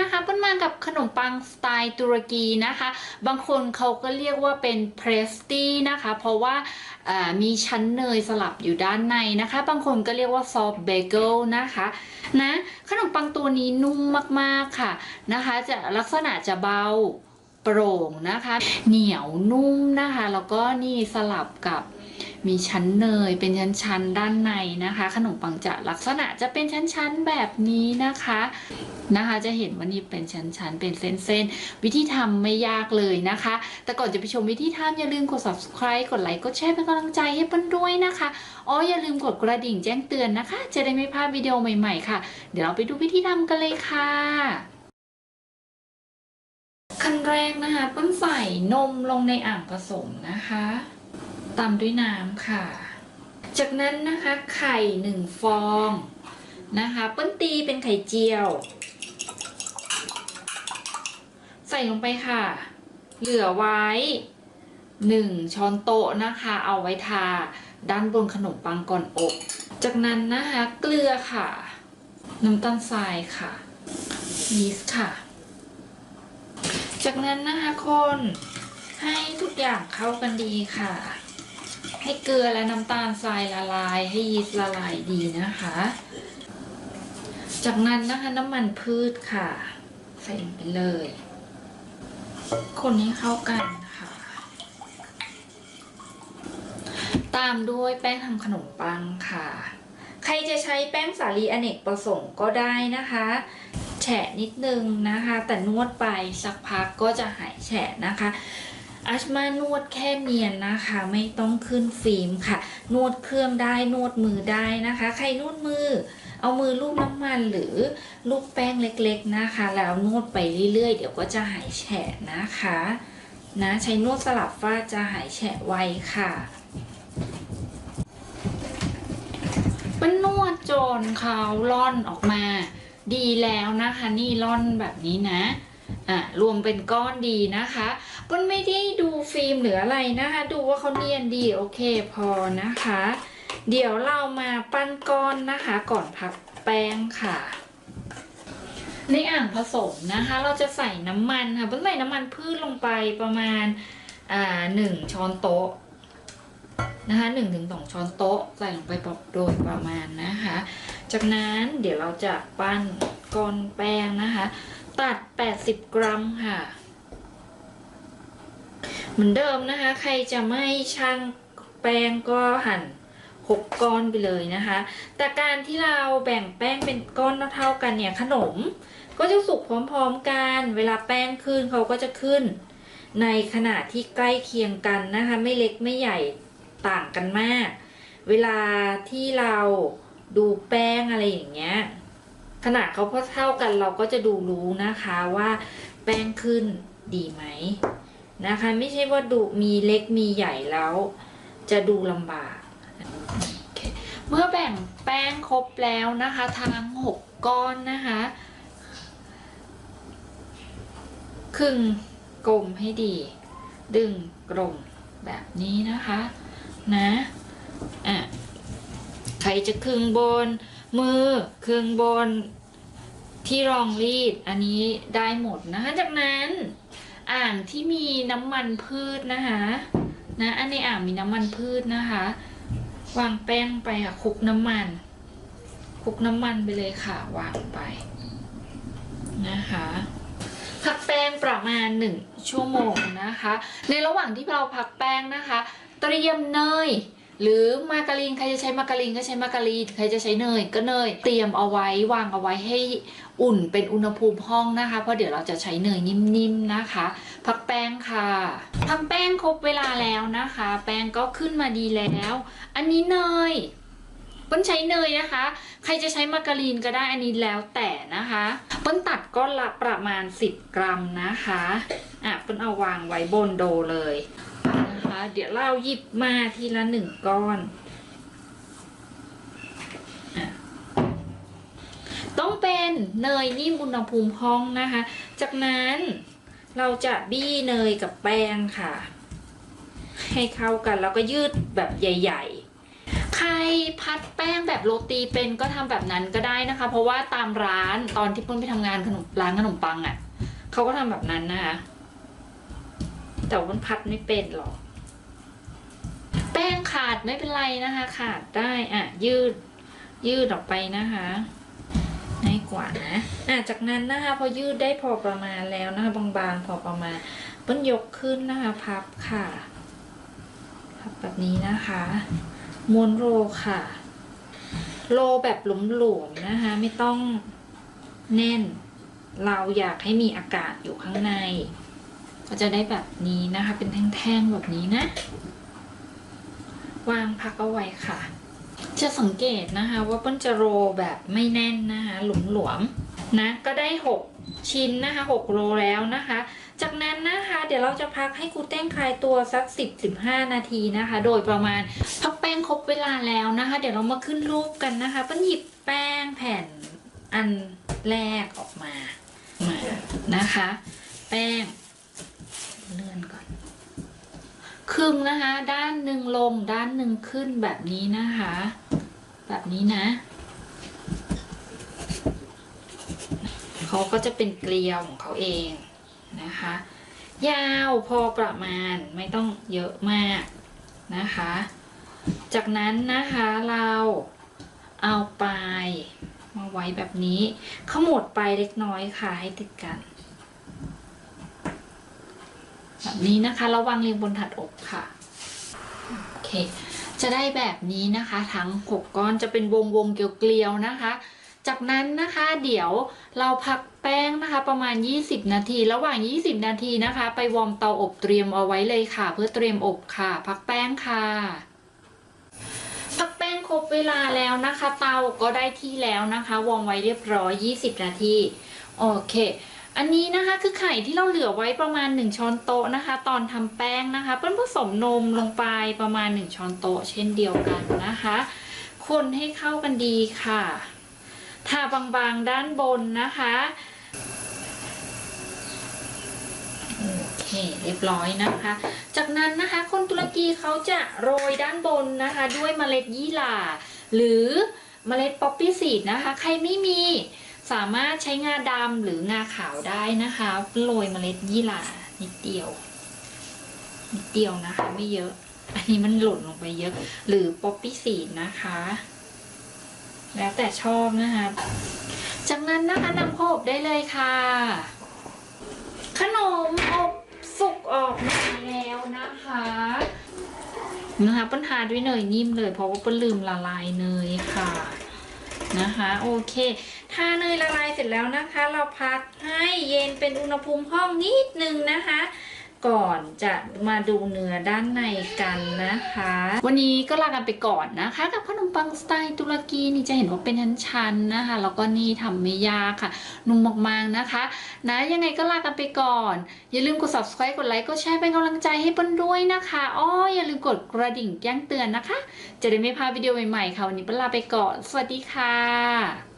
นะคะเปิ้ลมากับขนมปังสไตล์ตุรกีนะคะ บางคนเขาก็เรียกว่าเป็นเพรสตี้นะคะ เพราะว่ามีชั้นเนยสลับอยู่ด้านในนะคะ บางคนก็เรียกว่าซอฟเบเกิลนะคะนะขนมปังตัวนี้นุ่มมากๆค่ะนะคะ จะลักษณะจะเบาโปร่งนะคะ เหนียวนุ่มนะคะ แล้วก็นี่สลับกับ มีชั้นเนยเป็นชั้นๆด้านในนะคะ ขนมปังจะลักษณะจะเป็นชั้นๆแบบนี้นะคะนะคะ จะเห็นว่านี่เป็นชั้นๆเป็นเส้นๆวิธีทำไม่ยากเลยนะคะ แต่ก่อนจะไปชมวิธีทำอย่าลืมกด subscribe กดไลค์กดแชร์เป็นกำลังใจให้เปิ้ลด้วยนะคะอ๋ออย่าลืมกดกระดิ่งแจ้งเตือนนะคะ จะได้ไม่พลาดวิดีโอใหม่ๆค่ะ เดี๋ยวเราไปดูวิธีทำกันเลยค่ะขั้นแรกนะคะเปิ้ลใส่นมลงในอ่างผสมนะคะ ตามด้วยน้ำค่ะ จากนั้นนะคะไข่หนึ่งฟองนะคะเปิ้ลตีเป็นไข่เจียว ใส่ลงไปค่ะ เหลือไว้หนึ่งช้อนโต๊ะนะคะ เอาไว้ทาด้านบนขนมปังก่อนอบ จากนั้นนะคะ เกลือค่ะ น้ำตาลทรายค่ะ ยีสต์ค่ะ จากนั้นนะคะคนให้ทุกอย่างเข้ากันดีค่ะ ให้เกลือและน้ำตาลทรายละลาย ให้ยีสต์ละลายดีนะคะ จากนั้นนะคะน้ำมันพืชค่ะ ใส่ลงไปเลย คนให้เข้ากันค่ะ ตามด้วยแป้งทำขนมปังค่ะ ใครจะใช้แป้งสาลีอเนกประสงค์ก็ได้นะคะแฉะนิดนึงนะคะ แต่นวดไปสักพักก็จะหายแฉะนะคะ อัชมานวดแค่เนียนนะคะ ไม่ต้องขึ้นฟิล์มค่ะ นวดเครื่องได้นวดมือได้นะคะ ใครนวดมือ เอามือลูบน้ำมันหรือลูบแป้งเล็กๆนะคะ แล้วนวดไปเรื่อยๆ เดี๋ยวก็จะหายแฉะนะคะ นะ ใช้นวดสลับฝ้าจะหายแฉะไวค่ะมันนวดจนเขาล่อนออกมา ดีแล้วนะคะ นี่ล่อนแบบนี้นะ อะรวมเป็นก้อนดีนะคะปิ้ลไม่ได้ดูฟิล์มหรืออะไรนะคะ ดูว่าเขาเนียนดีโอเคพอนะคะ เดี๋ยวเรามาปั้นก้อนนะคะ ก่อนพักแป้งค่ะในอ่างผสมนะคะ เราจะใส่น้ำมันค่ะเปิ้ลใส่น้ำมันพืชลงไปประมาณอ่าหนึ่งช้อนโต๊ะนะคะหนึ่งถึงสองช้อนโต๊ะใส่ลงไปโดยประมาณนะคะ จากนั้นเดี๋ยวเราจะปั้นก้อนแป้งนะคะ ตัด 80 กรัมค่ะ เหมือนเดิมนะคะ ใครจะไม่ช่างแป้งก็หั่น6ก้อนไปเลยนะคะ แต่การที่เราแบ่งแป้งเป็นก้อนเท่าๆกันเนี่ยขนม ก็จะสุกพร้อมๆกัน เวลาแป้งขึ้นเขาก็จะขึ้น ในขนาดที่ใกล้เคียงกันนะคะ ไม่เล็กไม่ใหญ่ต่างกันมาก เวลาที่เราดูแป้งอะไรอย่างเงี้ย ขนาดเขาพอเท่ากันเราก็จะดูรู้นะคะว่าแป้งขึ้นดีไหมนะคะ ไม่ใช่ว่าดูมีเล็กมีใหญ่แล้ว จะดูลำบากเคเมื่อแบ่งแป้งครบแล้วนะคะทั้งหกก้อนนะคะครึ่งกลมให้ดี ดึงกลมแบบนี้นะคะ นะอะใครจะครึ่งบน มือเครื่องบน ที่รองรีดอันนี้ได้หมดนะคะ จากนั้นอ่างที่มีน้ำมันพืชนะคะนะอันในอ่างมีน้ำมันพืชนะคะ วางแป้งไปค่ะคลุกน้ำมันคลุกน้ำมันไปเลยค่ะ วางไปนะคะพักแป้งประมาณหนึ่งชั่วโมงนะคะ ในระหว่างที่เราพักแป้งนะคะ เตรียมเนย หรือมาการีนใครจะใช้มาการีนก็ใช้มาการีนใครจะใช้เนยก็เนย เตรียมเอาไว้วางเอาไว้ให้อุ่นเป็นอุณหภูมิห้องนะคะ เพราะเดี๋ยวเราจะใช้เนยนิ่มๆนะคะ พักแป้งค่ะพักแป้งครบเวลาแล้วนะคะ แป้งก็ขึ้นมาดีแล้ว อันนี้เนยเปิ้ลใช้เนยนะคะ ใครจะใช้มาการีนก็ได้อันนี้แล้วแต่นะคะเปิ้ลตัดก้อนละประมาณ 10 กรัมนะคะ อะเปิ้ลเอาวางไว้บนโดเลย เดี๋ยวเราหยิบมาทีละหนึ่งก้อนอต้องเป็นเนยนิ่มอุณหภูมิห้องนะคะ จากนั้นเราจะบี้เนยกับแป้งค่ะ ให้เข้ากันแล้วก็ยืดแบบใหญ่ ๆ ใครพัดแป้งแบบโรตีเป็นก็ทำแบบนั้นก็ได้นะคะ เพราะว่าตามร้านตอนที่เพิ่นไปทำงานขนมร้านขนมปังอะ่ะเขาก็ทำแบบนั้นนะคะแต่ว่ามันพัดไม่เป็นหรอก แป้งขาดไม่เป็นไรนะคะ ขาดได้อะยืดยืดออกไปนะคะง่ายกว่านะอะจากนั้นนะคะ พอยืดได้พอประมาณแล้วนะคะ บางๆพอประมาณเปิ้ลยกขึ้นนะคะ พับค่ะ พับแบบนี้นะคะม้วนโรลค่ะ โลแบบหลวมๆนะคะ ไม่ต้องแน่น เราอยากให้มีอากาศอยู่ข้างใน ก็จะได้แบบนี้นะคะ เป็นแท่งๆแบบนี้นะ วางพักเอาไว้ค่ะ จะสังเกตนะคะว่าเปิ้ลจะโรแบบไม่แน่นนะคะหลวมๆนะก็ได้ 6 ชิ้นนะคะ6โรลแล้วนะคะ จากนั้นนะคะเดี๋ยวเราจะพักให้กูเต้งคลายตัวสัก 10-15 นาทีนะคะ โดยประมาณพักแป้งครบเวลาแล้วนะคะ เดี๋ยวเรามาขึ้นรูปกันนะคะเปิ้ลหยิบแป้งแผ่นอันแรกออกมามานะคะ แป้งเลื่อนก่อน ครึ่งนะคะ ด้านหนึ่งลงด้านหนึ่งขึ้นแบบนี้นะคะ แบบนี้นะเขาก็จะเป็นเกลียวของเขาเองนะคะ ยาวพอประมาณไม่ต้องเยอะมากนะคะ จากนั้นนะคะเราเอาปลายมาไว้แบบนี้ขมวดปลายเล็กน้อยค่ะให้ติดกัน แบบนี้นะคะระวังเรียงบนถัดอกค่ะโอเคจะได้แบบนี้นะคะทั้ง6ก้อนจะเป็นวงวงๆเกลียวๆนะคะ จากนั้นนะคะเดี๋ยวเราพักแป้งนะคะประมาณ 20 นาที ระหว่าง 20 นาทีนะคะ ไปวอร์มเตาอบเตรียมเอาไว้เลยค่ะ เพื่อเตรียมอบค่ะ พักแป้งค่ะพักแป้งครบเวลาแล้วนะคะ เตาก็ได้ที่แล้วนะคะวอร์มไว้เรียบร้อย 20 นาทีโอเค อันนี้นะคะคือไข่ที่เราเหลือไว้ประมาณ 1 ช้อนโต๊ะนะคะ ตอนทำแป้งนะคะ เปิ้ลผสมนมลงไปประมาณ 1 ช้อนโต๊ะเช่นเดียวกันนะคะ คนให้เข้ากันดีค่ะทาบางๆด้านบนนะคะโอเคเรียบร้อยนะคะ จากนั้นนะคะ คนตุรกีเขาจะโรยด้านบนนะคะ ด้วยเมล็ดยี่หร่า หรือเมล็ดป๊อปปี้ซีดนะคะ ใครไม่มี สามารถใช้งาดำหรืองาขาวได้นะคะโรยเมล็ดยี่หร่านิดเดียว นิดเดียวนะคะ ไม่เยอะ อันนี้มันหล่นลงไปเยอะ หรือป๊อปปี้ซีดนะคะ แล้วแต่ชอบนะคะ จากนั้นนะคะนำเข้าอบได้เลยค่ะ ขนมอบสุกออกมาแล้วนะคะนะคะ ปัญหาด้วยเนยนิ่มเลย เพราะว่าเปิ้ลลืมละลายเนยค่ะ นะคะ โอเค ถ้าเนยละลายเสร็จแล้วนะคะ เราพักให้เย็นเป็นอุณหภูมิห้องนิดนึงนะคะ ก่อนจะมาดูเนื้อด้านในกันนะคะ วันนี้ก็ลากันไปก่อนนะคะ กับขนมปังสไตล์ตุรกีนี่จะเห็นว่าเป็นชั้นๆนะคะ แล้วก็นี่ทำไม่ยากค่ะ นุ่มมากๆนะคะ นะยังไงก็ลากันไปก่อน อย่าลืมกด subscribe กดไลค์กดแชร์เป็นกำลังใจให้เปิ้ลด้วยนะคะอ้ออย่าลืมกดกระดิ่งแจ้งเตือนนะคะ จะได้ไม่พลาดวิดีโอใหม่ๆค่ะวันนี้เปิ้ลลาไปก่อน สวัสดีค่ะ